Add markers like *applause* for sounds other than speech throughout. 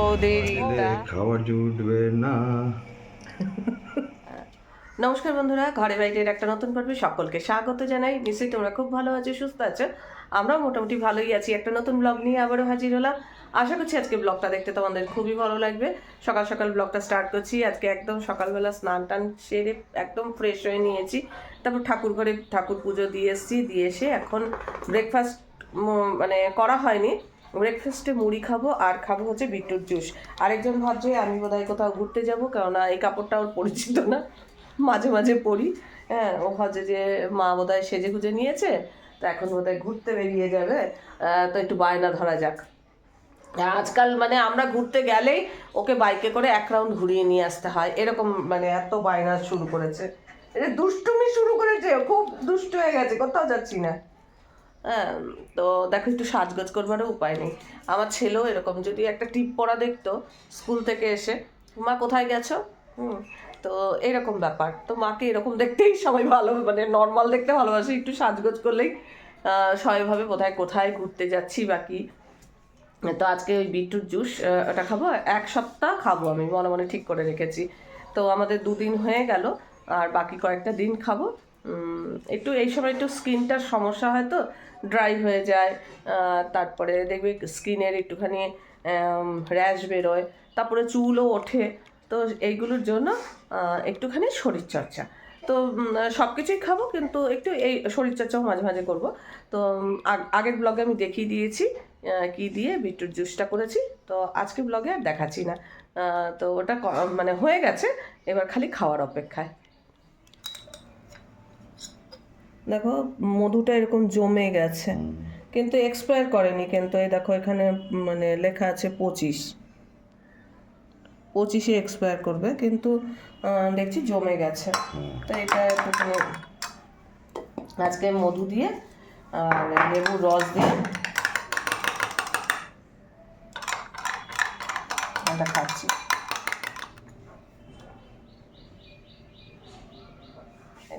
বৌদি জুটবে না। নমস্কার বন্ধুরা ঘরে বাইরের একটা নতুন পর্বে সকলকে স্বাগত জানাই। নিশ্চয়ই তোমরা খুব ভালো আছো সুস্থ আছো। আমরাও মোটামুটি ভালোই আছি। একটা নতুন ব্লগ নিয়ে আবারও হাজির হলাম। আশা করছি আজকে ব্লগটা দেখতে তোমাদের খুবই ভালো লাগবে। সকাল সকাল ব্লগটা স্টার্ট করছি। আজকে একদম সকালবেলা স্নান টান সেরে একদম ফ্রেশ হয়ে নিয়েছি। তারপর ঠাকুর ঘরে ঠাকুর পুজো দিয়ে এসেছি। দিয়ে এসে এখন ব্রেকফাস্ট মানে করা হয়নি। ব্রেকফাস্টে মুড়ি খাব, আর খাব হচ্ছে বিটরুট জুস। আরেকজন ভাবছে, আমি বোধহয় কোথাও ঘুরতে যাব, কেননা এই কাপড়টা ওর পরিচিত না। মাঝে মাঝে পরি। হ্যাঁ ও ভাবছে যে মা বোধহয় সেজে গুজে নিয়েছে, তো এখন বোধহয় ঘুরতে বেরিয়ে যাবে। তো একটু বায়না ধরা যাক। আজকাল মানে আমরা ঘুরতে গেলেই ওকে বাইকে করে এক রাউন্ড ঘুরিয়ে নিয়ে আসতে হয়। এরকম মানে এত বায়না শুরু করেছে। এটা দুষ্টুমি শুরু করেছে খুব দুষ্ট হয়ে গেছে, কোথাও যাচ্ছি না। হ্যাঁ তো দেখো একটু সাজগোজ করবারও উপায় নেই। আমার ছেলেও এরকম যদি একটা টিপ পড়া দেখতো স্কুল থেকে এসে মা কোথায় গেছো? হুম তো এরকম ব্যাপার। তো মাকে এরকম দেখতেই সবাই ভালো মানে নর্মাল দেখতে ভালোবাসে একটু সাজগোজ করলেই আহ, সবাই ভাবে কোথায় কোথায় ঘুরতে যাচ্ছি বাকি তো আজকে ওই বিটরুট জুস ওটা খাব এক সপ্তাহ খাব আমি মনে মনে ঠিক করে রেখেছি। তো আমাদের দুদিন হয়ে গেল আর বাকি কয়েকটা দিন খাব। একটু এই সময় একটু স্কিনটার সমস্যা হয় তো ড্রাই হয়ে যায় তারপরে দেখবে স্কিনের একটুখানি র্যাশ বেরোয়, তারপরে চুলও ওঠে, তো এইগুলোর জন্য একটুখানি শরীরচর্চা। তো সব কিছুই খাব, কিন্তু একটু এই শরীরচর্চাও মাঝে মাঝে করব। তো আগ- আগের ব্লগে আমি দেখিয়ে দিয়েছি কি দিয়ে বিটরুট জুসটা করেছি, তো আজকে ব্লগে আর দেখাচ্ছি না। তো ওটা মানে হয়ে গেছে, এবার খালি খাওয়ার অপেক্ষায়। দেখো মধুটা এরকম জমে গেছে। কিন্তু এক্সপায়ার করেনি কিন্তু এই দেখো এখানে মানে লেখা আছে পঁচিশ। পঁচিশে এক্সপায়ার করবে কিন্তু দেখছি জমে গেছে। তো এটা আজকে মধু দিয়ে আর লেবুর রস দিয়ে। এটা খাচ্ছি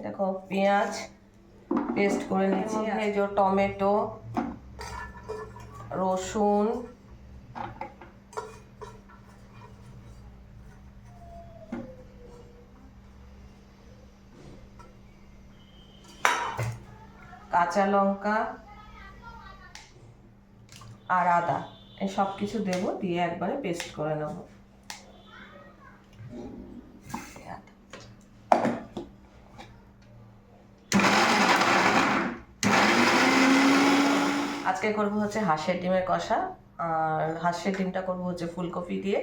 দেখো পেঁয়াজ। পেস্ট করে নিয়েছি। এই যে টমেটো রসুন কাঁচা লঙ্কা আর আদা। এই সব কিছু দেবো দিয়ে একবারে পেস্ট করে নেব। আজকে করব হচ্ছে হাঁসের ডিমের কষা আর হাঁসের ডিমটা করব হচ্ছে ফুলকপি দিয়ে।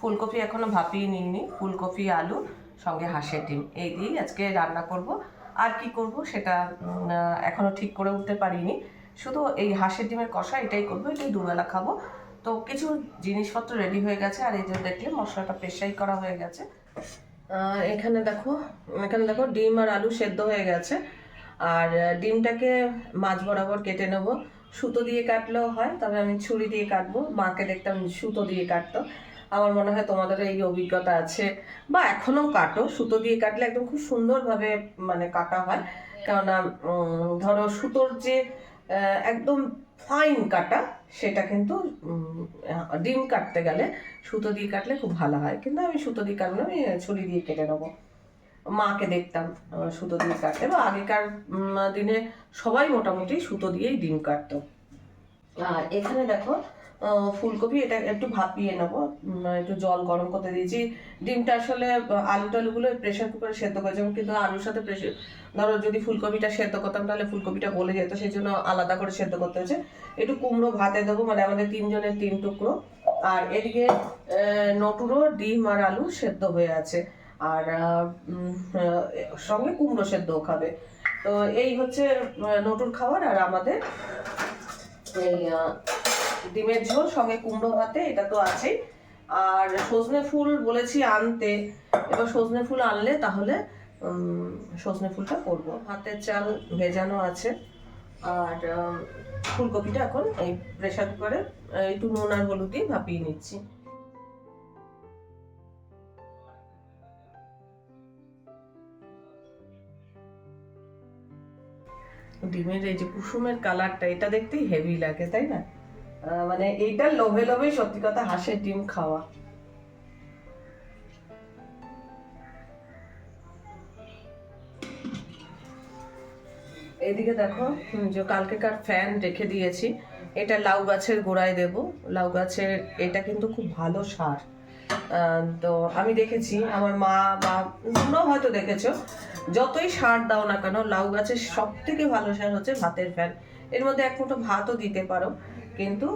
ফুলকপি এখনও ভাপিয়ে নিইনি ফুলকপি আলু সঙ্গে হাঁসের ডিম। এই দিয়েই আজকে রান্না করব। আর কি করব সেটা উম, আহ, এখনও ঠিক করে উঠতে পারিনি। শুধু এই হাঁসের ডিমের কষা এটাই করব এটাই দুবেলা খাব। তো কিছু জিনিসপত্র রেডি হয়ে গেছে আর এই যে দেখলে মশলাটা পেশাই করা হয়ে গেছে। এখানে দেখো এখানে দেখো ডিম আর আলু সেদ্ধ হয়ে গেছে। আর ডিমটাকে মাছ বরাবর কেটে নেব। সুতো দিয়ে কাটলেও হয় তবে আমি ছুরি দিয়ে কাটবো। মাকে দেখতাম সুতো দিয়ে কাটতো। আমার মনে হয় তোমাদের এই অভিজ্ঞতা আছে। বা এখনও কাটো সুতো দিয়ে কাটলে একদম খুব সুন্দরভাবে মানে কাটা হয়। কেননা ধরো সুতোর যে একদম ফাইন কাটা সেটা কিন্তু ডিম কাটতে গেলে সুতো দিয়ে কাটলে খুব ভালো হয়। কিন্তু আমি সুতো দিয়ে কাটবো না, আমি ছুরি দিয়ে কেটে নেব। মাকে দেখতাম সুতো দিয়ে কাটতে। বা আগেকার দিনে সবাই মোটামুটি সুতো দিয়েই ডিম কাটতো। আর এখানে দেখো ফুলকপি এটা একটু ভাপিয়ে নেব। একটু জল গরম করতে দিয়েছি। ডিমটা আসলে আলু টালুগুলো প্রেশার কুকারে সেদ্ধ করেছিলাম কিন্তু আলুর সাথে প্রেশার ধরো যদি ফুলকপিটা সেদ্ধ করতাম তাহলে ফুলকপিটা গলে যেত সেই জন্য আলাদা করে সেদ্ধ করতে হয়েছে। একটু কুমড়ো ভাতে দেবো মানে আমাদের তিনজনের তিন টুকরো। আর এদিকে আহ, নটুরো ডিম আর আলু সেদ্ধ হয়ে আছে। আর সঙ্গে কুমড়ো সেদ্ধও খাবে। তো এই হচ্ছে নটুর খাবার আর আমাদের এই ডিমের ঝোল, সঙ্গে কুমড়ো ভাতে, এটা তো আছেই। আর সজনে ফুল বলেছি আনতে। এবার সজনে ফুল আনলে তাহলে সজনে ফুলটা করব। ভাতের চাল ভেজানো আছে। আর ফুলকপিটা এখন এই প্রেশার কুকারে একটু নুন আর হলুদ দিয়ে ভাপিয়ে নিচ্ছি। ডিমের এই যে কুসুমের কালারটা, এটা দেখতেই হেভি লাগে, তাই না? মানে এইটা লোভে লোভেই সত্যি কথা হাঁসের ডিম খাওয়া। এদিকে দেখো যে কালকেকার ফ্যান রেখে দিয়েছি। এটা লাউ গাছের গোড়ায় দেব। লাউ গাছের, এটা কিন্তু খুব ভালো সার। তো আমি দেখেছি, আমার মা বা তোমরাও হয়তো দেখেছ, যতই সার দাও না কেন, লাউ গাছের সব থেকে ভালো সার হচ্ছে ভাতের ফ্যান। এর মধ্যে এক মুঠো ভাতও দিতে পারো, কিন্তু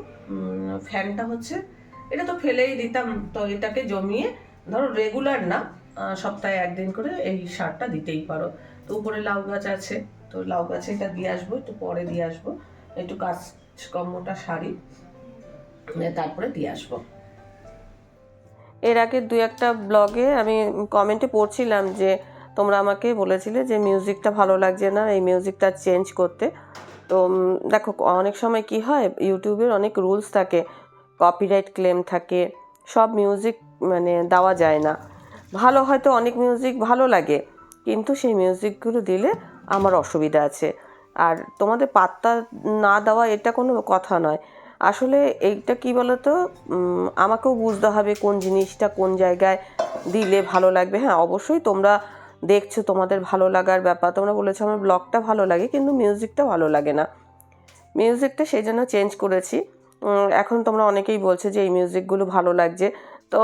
ফ্যানটা হচ্ছে, এটা তো ফেলেই দিতাম, তো এটাকে জমিয়ে, ধরো রেগুলার না সপ্তাহে একদিন করে এই সারটা দিতেই পারো। তো উপরে লাউ গাছ আছে, তো লাউ গাছে এটা দিয়ে আসব, একটু পরে দিয়ে আসব, একটু কাজকর্মটা সারি, তারপরে দিয়ে আসব। এর আগে দু একটা ব্লগে আমি কমেন্টে পড়ছিলাম যে, তোমরা আমাকে বলেছিলে যে মিউজিকটা ভালো লাগছে না, এই মিউজিকটা চেঞ্জ করতে। তো দেখো, অনেক সময় কি হয় ইউটিউবের অনেক রুলস থাকে কপিরাইট ক্লেম থাকে, সব মিউজিক মানে দেওয়া যায় না। ভালো হয়তো অনেক মিউজিক ভালো লাগে, কিন্তু সেই মিউজিকগুলো দিলে আমার অসুবিধা আছে। আর তোমাদের পাত্তা না দেওয়া এটা কোনো কথা নয়। আসলে এইটা কি বলতো? আমাকেও বুঝতে হবে কোন জিনিসটা কোন জায়গায় দিলে ভালো লাগবে। হ্যাঁ অবশ্যই তোমরা দেখছ তোমাদের ভালো লাগার ব্যাপার। তোমরা বলেছ আমার ব্লগটা ভালো লাগে, কিন্তু মিউজিকটা ভালো লাগে না। মিউজিকটা সেই জন্য চেঞ্জ করেছি। এখন তোমরা অনেকেই বলছো যে এই মিউজিকগুলো ভালো লাগছে। তো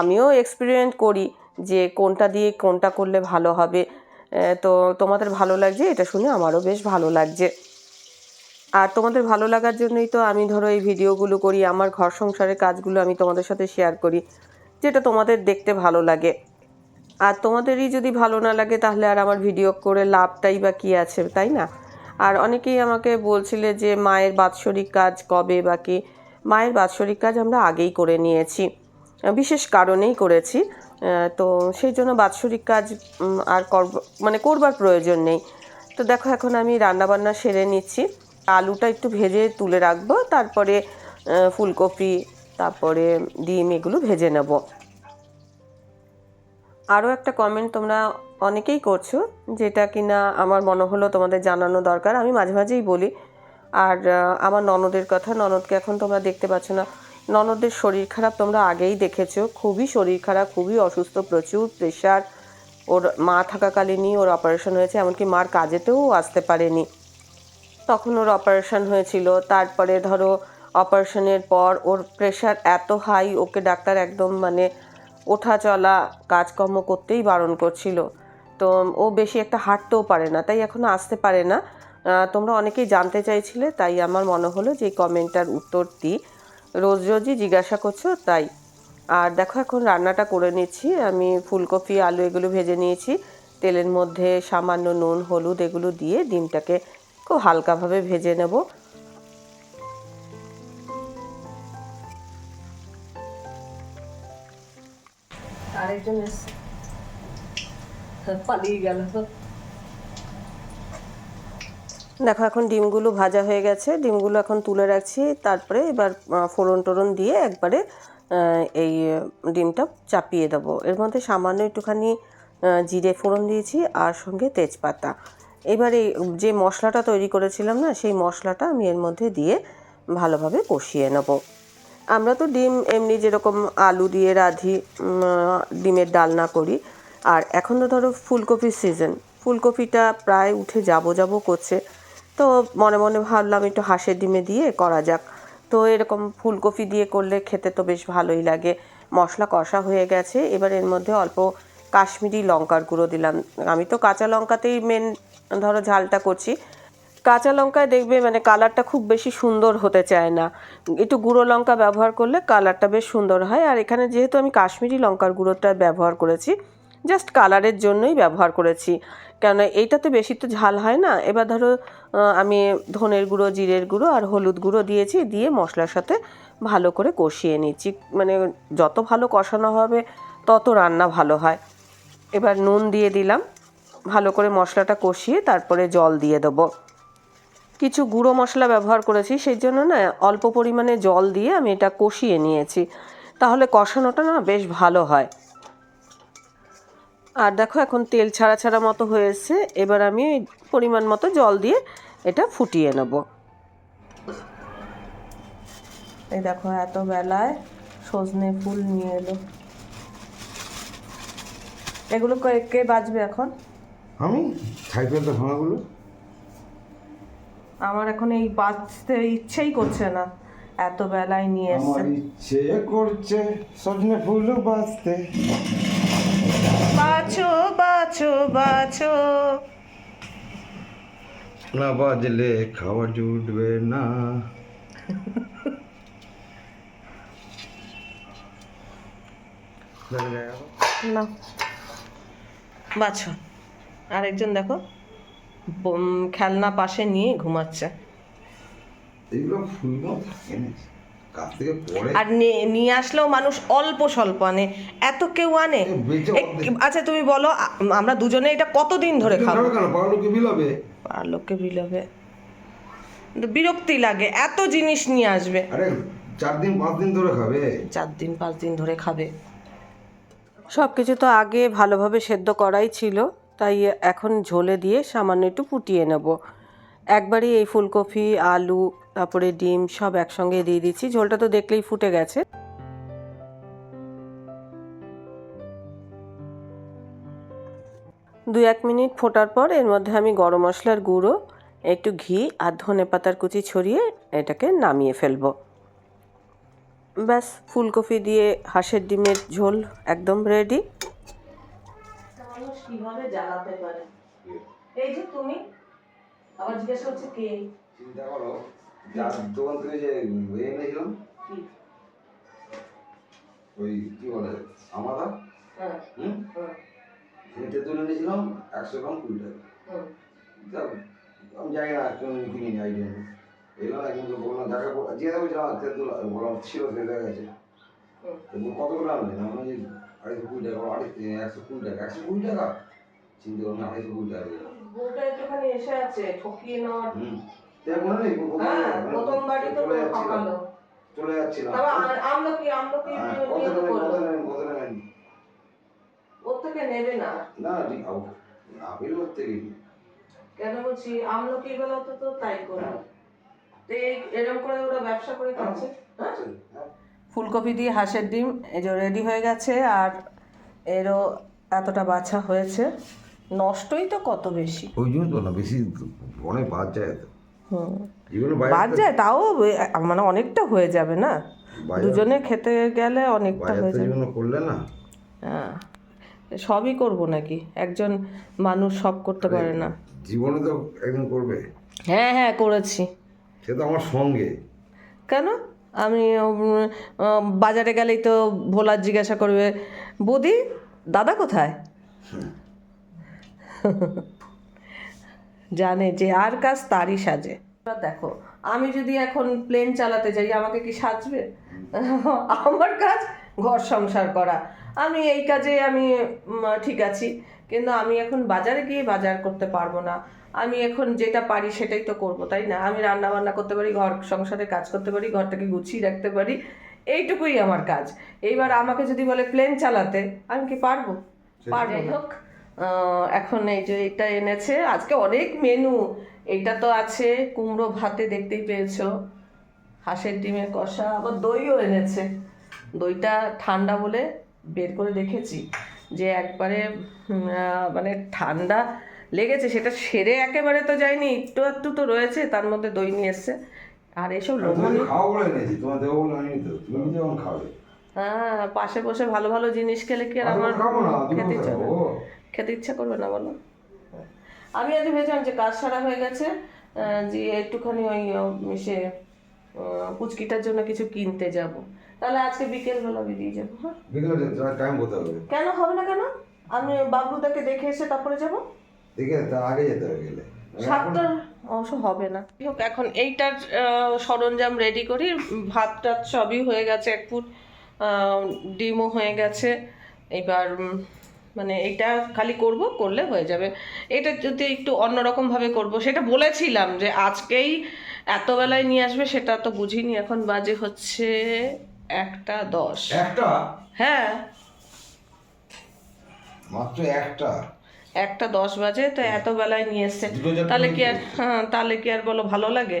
আমিও এক্সপেরিমেন্ট করি যে কোনটা দিয়ে কোনটা করলে ভালো হবে। তো তোমাদের ভালো লাগছে? এটা শুনে আমারও বেশ ভালো লাগছে। আর তোমাদের ভালো লাগার জন্যই তো আমি ধরো এই ভিডিওগুলো করি, আমার ঘর সংসারের কাজগুলো আমি তোমাদের সাথে শেয়ার করি, যেটা তোমাদের দেখতে ভালো লাগে। আর তোমাদেরই যদি ভালো না লাগে তাহলে আর আমার ভিডিও করে লাভটাই বা কী আছে, তাই না? আর অনেকেই আমাকে বলছিলে যে মায়ের বাৎসরিক কাজ কবে বা কি? মায়ের বাৎসরিক কাজ আমরা আগেই করে নিয়েছি, বিশেষ কারণেই করেছি। তো সেই জন্য বাৎসরিক কাজ আর কর মানে করবার প্রয়োজন নেই। তো দেখো এখন আমি রান্নাবান্না সেরে নিচ্ছি। আলুটা একটু ভেজে তুলে রাখব, তারপরে ফুলকপি, তারপরে ডিম এগুলো ভেজে নেব। আরও একটা কমেন্ট তোমরা অনেকেই করছ, যেটা কিনা আমার মনে হলো তোমাদের জানানো দরকার, আমি মাঝে মাঝেই বলি। আর আমার ননদের কথা, ননদকে এখন তোমরা দেখতে পাচ্ছ না। ননদের শরীর খারাপ তোমরা আগেই দেখেছ, খুবই শরীর খারাপ, খুবই অসুস্থ, প্রচুর প্রেশার ওর মা থাকাকালীনই ওর অপারেশন হয়েছে, এমনকি মার কাজেতেও আসতে পারেনি। তখন ওর অপারেশন হয়েছিল। তারপরে ধরো অপারেশনের পর ওর প্রেশার এত হাই ওকে ডাক্তার একদম মানে ওঠা চলা কাজকর্ম করতেই বারণ করছিল। তো ও বেশি একটা হাঁটতেও পারে না, তাই এখনও আসতে পারে না। তোমরা অনেকেই জানতে চাইছিলে, তাই আমার মনে হলো যে কমেন্টটার উত্তর দিই। রোজ রোজই জিজ্ঞাসা করছ, তাই। আর দেখো, এখন রান্নাটা করে নিচ্ছি। আমি ফুলকপি, আলু এগুলো ভেজে নিয়েছি। তেলের মধ্যে সামান্য নুন, হলুদ এগুলো দিয়ে ডিমটাকে খুব হালকাভাবে ভেজে নেব। আরেকজন পালিয়ে গেল। দেখো এখন ডিমগুলো ভাজা হয়ে গেছে। ডিমগুলো এখন তুলে রাখছি। তারপরে এবার ফোড়ন টোড়ন দিয়ে একবারে আহ, এই ডিমটা চাপিয়ে দেবো। এর মধ্যে সামান্য একটুখানি জিরে ফোড়ন দিয়েছি আর সঙ্গে তেজপাতা। এবার যে মশলাটা তৈরি করেছিলাম না, সেই মশলাটা আমি এর মধ্যে দিয়ে ভালোভাবে কষিয়ে নেব। আমরা তো ডিম এমনি যেরকম আলু দিয়ে রাঁধি ডিমের ডালনা করি। আর এখন তো ধরো ফুলকপির সিজন ফুলকপিটা প্রায় উঠে যাব যাব করছে। তো মনে মনে ভাবলাম একটু হাঁসের ডিমে দিয়ে করা যাক। তো এরকম ফুলকপি দিয়ে করলে খেতে তো বেশ ভালোই লাগে। মশলা কষা হয়ে গেছে, এবার এর মধ্যে অল্প কাশ্মীরি লঙ্কার গুঁড়ো দিলাম। আমি তো কাঁচা লঙ্কাতেই মেন ধরো ঝালটা করছি। কাঁচা লঙ্কায় দেখবে মানে কালারটা খুব বেশি সুন্দর হতে চায় না। একটু গুঁড়ো লঙ্কা ব্যবহার করলে কালারটা বেশ সুন্দর হয়। আর এখানে যেহেতু আমি কাশ্মীরি লঙ্কার গুঁড়োটা ব্যবহার করেছি জাস্ট কালারের জন্যই ব্যবহার করেছি। কেন এইটাতে বেশি তো ঝাল হয় না। এবার ধরো আমি ধনের গুঁড়ো, জিরের গুঁড়ো আর হলুদ গুঁড়ো দিয়েছি, দিয়ে মশলার সাথে ভালো করে কষিয়ে নিচ্ছি। মানে যত ভালো কষানো হবে, তত রান্না ভালো হয়। এবার নুন দিয়ে দিলাম। ভালো করে মশলাটা কষিয়ে তারপরে জল দিয়ে দেবো। কিছু গুঁড়ো মশলা ব্যবহার করেছি, সেই জন্য না অল্প পরিমাণে জল দিয়ে আমি এটা কষিয়ে নিয়েছি। তাহলে কষানোটা না বেশ ভালো হয়। আর দেখো এখন তেল ছাড়া ছাড়া মতো হয়েছে এবার আমি পরিমাণ মতো জল দিয়ে এটা ফুটিয়ে নেব। এই দেখো এত বেলায় সজনে ফুল নিয়ে এলো। এগুলো কে- বাজবে এখন? আমি সাইকেলটা ভাঙাগুলো? আমার এখন এই বাঁচতে ইচ্ছেই করছে না। এত বেলায় নিয়ে আমার ইচ্ছে করছে সজনে ফুলও বাঁচতে। বাছো বাছো বাছো না বাজলে খাবার জুটবে না। না। বাছো আরেকজন দেখো খেলনা পাশে নিয়ে ঘুমাচ্ছে। আর নিয়ে- আসলেও মানুষ অল্প স্বল্প আনে। এত কেউ আনে। আচ্ছা তুমি বলো আমরা দুজনে এটা কতদিন ধরে খাব? পাগলকে বিলাবে। বিরক্তি লাগে এত জিনিস নিয়ে আসবে। আরে চার দিন পাঁচ দিন ধরে খাবে। চার দিন পাঁচ দিন ধরে খাবে। সব কিছু তো আগে ভালোভাবে সেদ্ধ করাই ছিল। তাই এখন ঝোলে দিয়ে সামান্য একটু ফুটিয়ে নেব। একবারই এই ফুলকপি, আলু, তারপরে ডিম সব একসঙ্গে দিয়ে দিচ্ছি। ঝোলটা তো দেখলেই ফুটে গেছে। দু এক মিনিট ফোটার পর এর মধ্যে আমি গরম মশলার গুঁড়ো, একটু ঘি আর ধনে পাতার কুচি ছড়িয়ে এটাকে নামিয়ে ফেলব। ব্যাস, ফুলকপি দিয়ে হাঁসের ডিমের ঝোল একদম রেডি কীভাবে জ্বালাতে পারে? এই যে তুমি আবার জিজ্ঞেস করছে কে? চিন্তা করো যার দোকান থেকে যে এ এনেছিলাম ওই কি বলে আমাদা? হ্যাঁ হুম? হুম, সেই তেঁতুল এনেছিলাম একশো গ্রাম কুড়ি টাকা। আমি জানি না কেউ কিনিনি আইডিয়া নেই। এলাম একজন বললাম যাকে বল- যে যাবে যা তেঁতুল বললাম ছিল সে দেখা গেছে। কত গ্রাম? নেন আমি আড়াইশো কুড়ি টাকা আড়াই একশো কুড়ি টাকা একশো কুড়ি টাকা? চিন্তা করলাম আড়াইশো কুড়ি টাকা। বউটা একটুখানি এসে আছে ঠকিয়ে নেওয়ার হুম। নেই প্রথম- হ্যাঁ মানে তো ঠকালো। চলে যাচ্ছিলাম তবে আ- আমলকি আমলকি হ্যাঁ, তো ওর থেকে নেবে না। না ঠিক আপেল করতে গেলি কেন বলছি আমলকি গুলো তো তো তাই করল তো এই এরকম করে ওরা ব্যবসা করে খাচ্ছে? হ্যাঁ হ্যাঁ। ফুলকপি দিয়ে হাঁসের ডিম এই যে রেডি হয়ে গেছে আর এরও এতটা বাছা হয়েছে। নষ্টই তো কত বেশি। ওই জন্য তো না বেশি অনেক বাদ যায় হুম। বাদ যায় তাও মানে অনেকটা হয়ে যাবে না? দুজনে খেতে গেলে অনেকটা হয়ে যাবে। করলে না। হ্যাঁ সবই করব নাকি? একজন মানুষ সব করতে পারে না। জীবনে তো একদিন করবে। হ্যাঁ হ্যাঁ করেছি। সে তো আমার সঙ্গে। কেন? আমি বাজারে গেলেই তো ভোলার জিজ্ঞাসা করবে, বৌদি, দাদা কোথায়? *laughs* জানে যে আর কাজ তারই সাজে। দেখো, আমি যদি এখন প্লেন চালাতে যাই, আমাকে কি সাজবে? *laughs* আমার কাজ ঘর সংসার করা। আমি এই কাজে আমি ঠিক আছি। কিন্তু আমি এখন বাজারে গিয়ে বাজার করতে পারব না। আমি এখন যেটা পারি সেটাই তো করব তাই না? আমি রান্না বান্না করতে পারি ঘর সংসারে কাজ করতে পারি ঘরটাকে গুছিয়ে রাখতে পারি এইটুকুই আমার কাজ। এইবার আমাকে যদি বলে প্লেন চালাতে আমি কি পারব? পারব হোক। এখন এই যে এটা এনেছে আজকে অনেক মেনু এটা তো আছে কুমড়ো ভাতে দেখতেই পেয়েছ। হাঁসের ডিমের কষা আবার দইও এনেছে। দইটা ঠান্ডা বলে বের করে দেখেছি যে একবারে মানে ঠান্ডা লেগেছে সেটা সেরে একেবারে তো যায়নি একটু একটু তো রয়েছে তার মধ্যে দই নিয়ে এসছে। আর এসব লোমনি হ্যাঁ পাশে বসে ভালো ভালো জিনিস খেলে কি আর আমার খেতে ইচ্ছা খেতে ইচ্ছা করবে না বলো। আমি আজ ভেবেছিলাম যে কাজ সারা হয়ে গেছে যে একটুখানি ওই সে পুচকিটার জন্য কিছু কিনতে যাব। তাহলে আজকে বিকেলবেলা বেরিয়ে যাব হ্যাঁ? বিকেলে টাইম হতে হবে। কেন হবে না কেন? আমি বাবলুদাকে দেখে এসে তারপরে যাব? দেখে তার আগে যেতে হবে গেলে। সাতটা অবশ্য হবে না। হোক এখন এইটার সরঞ্জাম রেডি করি। ভাত টাত সবই হয়ে গেছে এক ফুট ডিমও হয়ে গেছে। এবার মানে এইটা খালি করব করলে হয়ে যাবে। এটা যদি একটু অন্যরকমভাবে করব সেটা বলেছিলাম যে আজকেই এত বেলায় নিয়ে আসবে সেটা তো বুঝিনি। এখন বাজে হচ্ছে একটা দশ। একটা? হ্যাঁ। মাত্র একটা? একটা দশ বাজে তো এত বেলায় নিয়ে এসছে। তাহলে কি আর হ্যাঁ তাহলে কি আর বলো ভালো লাগে?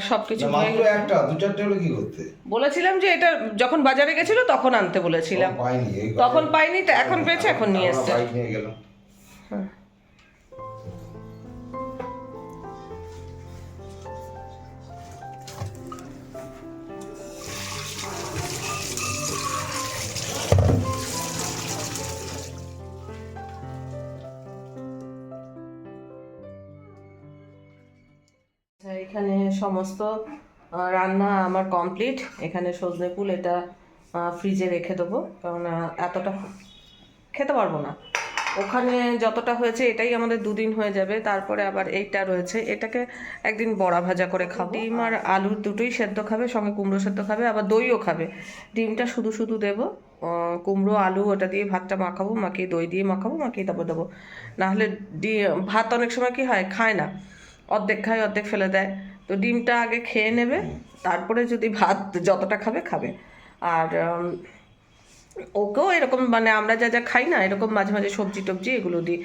সব কিছু মাত্র একটা দু চারটে হলে কি করতে? বলেছিলাম যে এটা যখন বাজারে গেছিল তখন আনতে বলেছিলাম। তখন পাইনি তো এখন পেয়েছে এখন নিয়ে এসছে। বাইক নিয়ে গেলাম। আচ্ছা, সমস্ত রান্না আমার কমপ্লিট এখানে সজনে ফুল এটা ফ্রিজে রেখে দেবো কারণ এতটা খেতে পারব না। ওখানে যতটা হয়েছে এটাই আমাদের দুদিন হয়ে যাবে তারপরে আবার এইটা রয়েছে। এটাকে একদিন বড়া ভাজা করে খাব। ডিম আর আলুর দুটোই সেদ্ধ খাবে সঙ্গে কুমড়ো সেদ্ধ খাবে আবার দইও খাবে। ডিমটা শুধু শুধু দেবো কুমড়ো আলু ওটা দিয়ে ভাতটা মাখাবো মাখিয়ে দই দিয়ে মাখাবো মাখিয়ে তারপর দেবো। নাহলে ডি ভাত অনেক সময় কি হয় খায় না। অর্ধেক খায় অর্ধেক ফেলে দেয়। তো ডিমটা আগে খেয়ে নেবে তারপরে যদি ভাত যতটা খাবে খাবে। আর ওকেও এরকম মানে আমরা যা যা খাই না এরকম মাঝে মাঝে সবজি টবজি এগুলো দিই।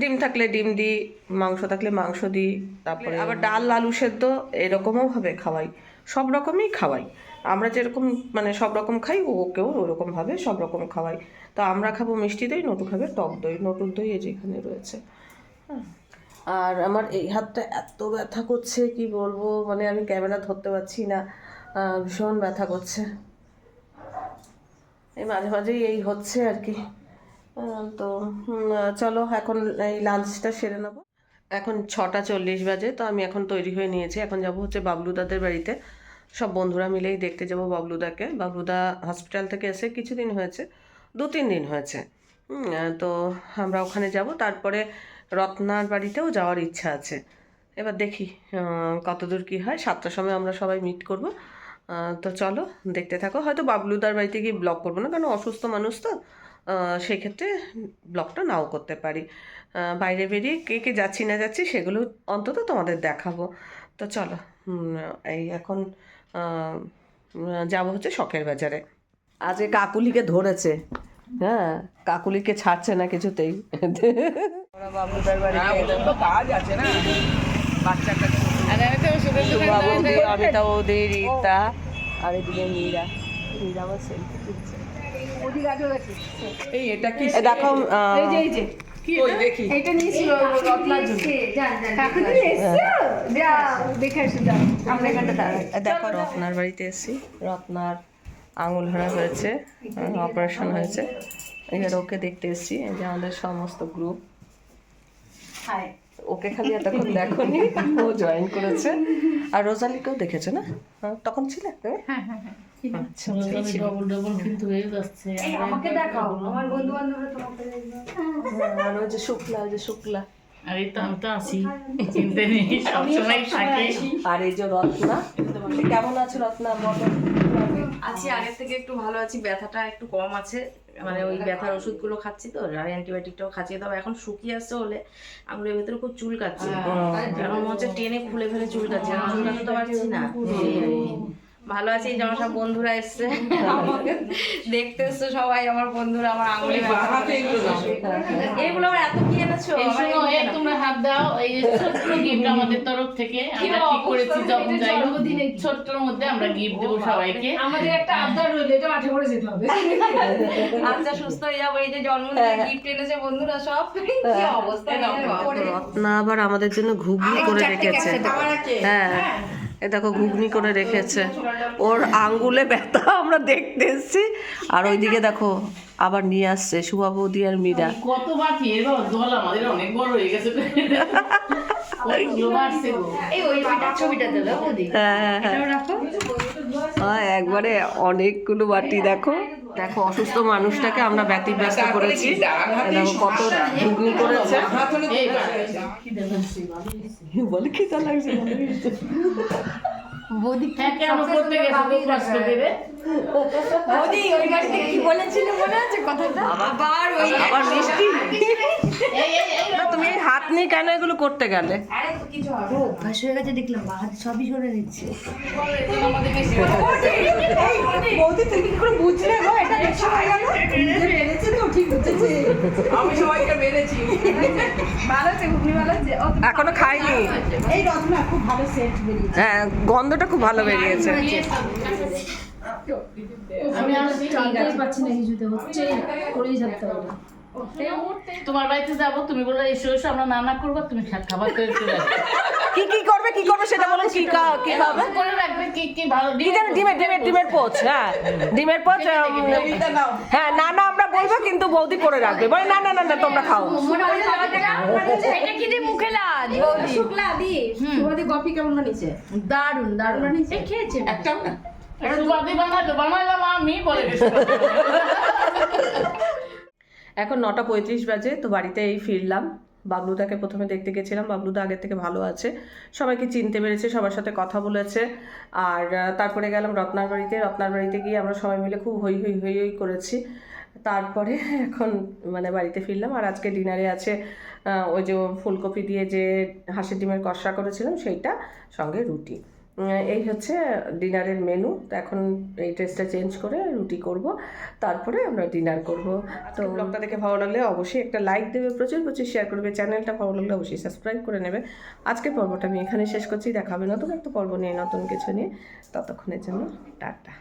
ডিম থাকলে ডিম দিই মাংস থাকলে মাংস দিই তারপরে আবার ডাল। আলু সেদ্ধ এরকমও ভাবে খাওয়াই। সব রকমই খাওয়াই। আমরা যেরকম মানে সব রকম খাই ওকেও ওরকম ভাবে সব রকম খাওয়াই। তো আমরা খাব মিষ্টি দই নটু খাবে টক দই নটুর দই এই যেখানে রয়েছে। হ্যাঁ। আর আমার এই হাতটা এত ব্যথা করছে, কি বলব? মানে আমি ক্যামেরা ধরতে পারছি না। ভীষণ ব্যথা করছে। এই মাঝে মাঝেই এই হচ্ছে আর কি। তো চলো এখন এই লাঞ্চটা সেরে নেব। এখন ছটা চল্লিশ বাজে, তো আমি এখন তৈরি হয়ে নিয়েছি। এখন যাব হচ্ছে বাবলুদাদের বাড়িতে। সব বন্ধুরা মিলেই দেখতে যাব বাবলুদাকে বাবলুদা হসপিটাল থেকে এসে কিছুদিন হয়েছে দু তিন দিন হয়েছে। তো আমরা ওখানে যাব। তারপরে রত্নার বাড়িতেও যাওয়ার ইচ্ছা আছে। এবার দেখি কতদূর কী হয়। সাতটার সময় আমরা সবাই মিট করব। তো চলো, দেখতে থাকো। হয়তো বাবলুদার বাড়িতে গিয়ে ব্লগ করব না, কারণ অসুস্থ মানুষ তো। সেক্ষেত্রে ব্লগটা নাও করতে পারি। বাইরে বেরিয়ে কে কে যাচ্ছি না যাচ্ছি সেগুলো অন্তত তোমাদের দেখাবো। তো চলো এই এখন যাব হচ্ছে শখের বাজারে। আজকে কাকুলিকে ধরেছে। হ্যাঁ কাকুলিকে ছাড়ছে না কিছুতেই। বৌদি রীতা আর এদিকে মীরা। মীরা আমার selfie তুলছে। এই এটা কি দেখো দেখি। এটা রত্নার দেখে বাড়িতে এসেছি। রত্নার আঙুল ধরা হয়েছে অপারেশন হয়েছে। এবার ওকে দেখতে এসেছি। এই যে আমাদের সমস্ত গ্রুপ ওকে খালি এতক্ষণ দেখোনি ও জয়েন করেছে। আর রোজালিকেও দেখেছ না? হ্যাঁ, তখন ছিলে তুমি? ডবল ডবল কিন্তু হয়ে হ্যাঁ, আর ওই যে শুক্লা ওই যে শুক্লা। আর এই তো আমি তো আছি চিনতে নেই সবসময় থাকে। আর এই যে রত্না কেমন আছে রত্না? বলো। আছি আগের থেকে একটু ভালো আছি ব্যথাটা একটু কম আছে। মানে ওই ব্যথার ওষুধগুলো খাচ্ছি তো আর অ্যান্টিবায়োটিকটাও খাচ্ছি। তবে এখন শুকিয়ে আসছে হলে আঙুলের ভেতরে খুব চুল কাচ্ছে এখন মনে হচ্ছে টেনে খুলে ফেলে চুল কাচ্ছে এখন চুল কাটতে তো পারছি না। ভালো আছি যেমন সব বন্ধুরা এসছে। আমাকে দেখতে এসছে সবাই আমার বন্ধুরা আমার আঙুলে এগুলো আমার এত কি এনেছো এই আমার শোনো, এই তোমরা হাত দাও এই যে ছোট্ট গিফট আমাদের তরফ থেকে আমরা ঠিক করেছি যখন যাই ছোট্টর মধ্যে আমরা গিফট দেবো সবাইকে। আমাদের একটা আবদার রইল এটা মাঠে পড়ে যেতে হবে। *laughs* আচ্ছা সুস্থ হয়ে যাব এই যে জন্মদিনে গিফট এনেছে বন্ধুরা সব। *laughs* কি অবস্থা না আবার আমাদের জন্য ঘুগনি করে রেখেছে। হ্যাঁ। এ দেখো ঘুগনি করে রেখেছে। ওর আঙ্গুলে ব্যথা আমরা দেখতে এসেছি। আর ওইদিকে দেখো আবার নিয়ে আসছে শুভা বৌদি আর মীরা। কত বাকি এর জল আমাদের অনেক বড় হয়ে গেছে। *laughs* ওদি হ্যাঁ হ্যাঁ হ্যাঁ হ্যাঁ, একবারে অনেকগুলো বাটি দেখো দেখো অসুস্থ মানুষটাকে আমরা ব্যতিব্যস্ত করেছি দেখো কত ঘুগনি করেছে। বলে খিদা লাগছে বৌদি। হ্যাঁ কেন করতে গেছে কষ্ট করে ওদি ওই বাড়িতে কি বলেছিল মনে আছে কথাটা? আবার ওই আবার মিষ্টি? এই এই এই না, তুমি হাত নিয়ে কেন এগুলো করতে গেলে? অভ্যাস হয়ে গেছে দেখলাম হাত সবই সরে নিচ্ছে। বৌদি তুমি কি করে বুঝলে গো? এটা বেশি হয়ে গেল। নিজে তো ঠিক উঠেছে আমি সবাইকে মেরেছি। ভালো আছে ঘুগনি ভালো আছে? এখনও খাইনি? এই রত্না খুব ভালো সেন্ট বেরিয়েছে। হ্যাঁ গন্ধটা খুব ভালো বেরিয়েছে। আমি পাচ্ছি না কিছুতে হচ্ছে করেই যেতে হবে তোমার বাড়িতে যাব তুমি বলে এসো এসো আমরা নানা করব তুমি খাবার তৈরি করে কি কি করবে কি করবে সেটা বলুন কি কা- খাবে? করে রাখবে কি কি ভালো কি জানি ডিমের ডিমের ডিমের পোচ হ্যাঁ ডিমের পোচ হ্যাঁ না না আমরা বলব কিন্তু বৌদি করে রাখবে। বলে না না না না তোমরা খাও। এটা কি দিয়ে মুখে লাজ বৌদি। শুকলা দি। কফি কেমন বানিয়েছে দারুণ দারুণ খেয়েছে। একটাও না? এখন নটা পঁয়ত্রিশ বাজে, তো বাড়িতে এই ফিরলাম। বাবলুদাকে প্রথমে দেখতে গেছিলাম বাবলুদা আগের থেকে ভালো আছে। সবাইকে চিনতে পেরেছে, সবার সাথে কথা বলেছে। আর তারপরে গেলাম রত্নার বাড়িতে। রত্নার বাড়িতে গিয়ে আমরা সবাই মিলে খুব হই হই হই হই করেছি। তারপরে *laughs* এখন মানে বাড়িতে ফিরলাম। আর আজকে ডিনারে আছে ওই যে ফুলকপি দিয়ে যে হাঁসের ডিমের কষা করেছিলাম, সেইটা, সঙ্গে রুটি। এই হচ্ছে ডিনারের মেনু তো এখন এই ড্রেসটা চেঞ্জ করে রুটি করব। তারপরে আমরা ডিনার করব। তো ব্লগটা দেখে ভালো লাগলে অবশ্যই একটা লাইক দেবে প্রচুর প্রচুর শেয়ার করবে। চ্যানেলটা ভালো লাগলে অবশ্যই সাবস্ক্রাইব করে নেবে। আজকে পর্বটা আমি এখানে শেষ করছি। দেখাবে নতুন একটা পর্ব নিয়ে নতুন কিছু নিয়ে। ততক্ষণের জন্য টাটা।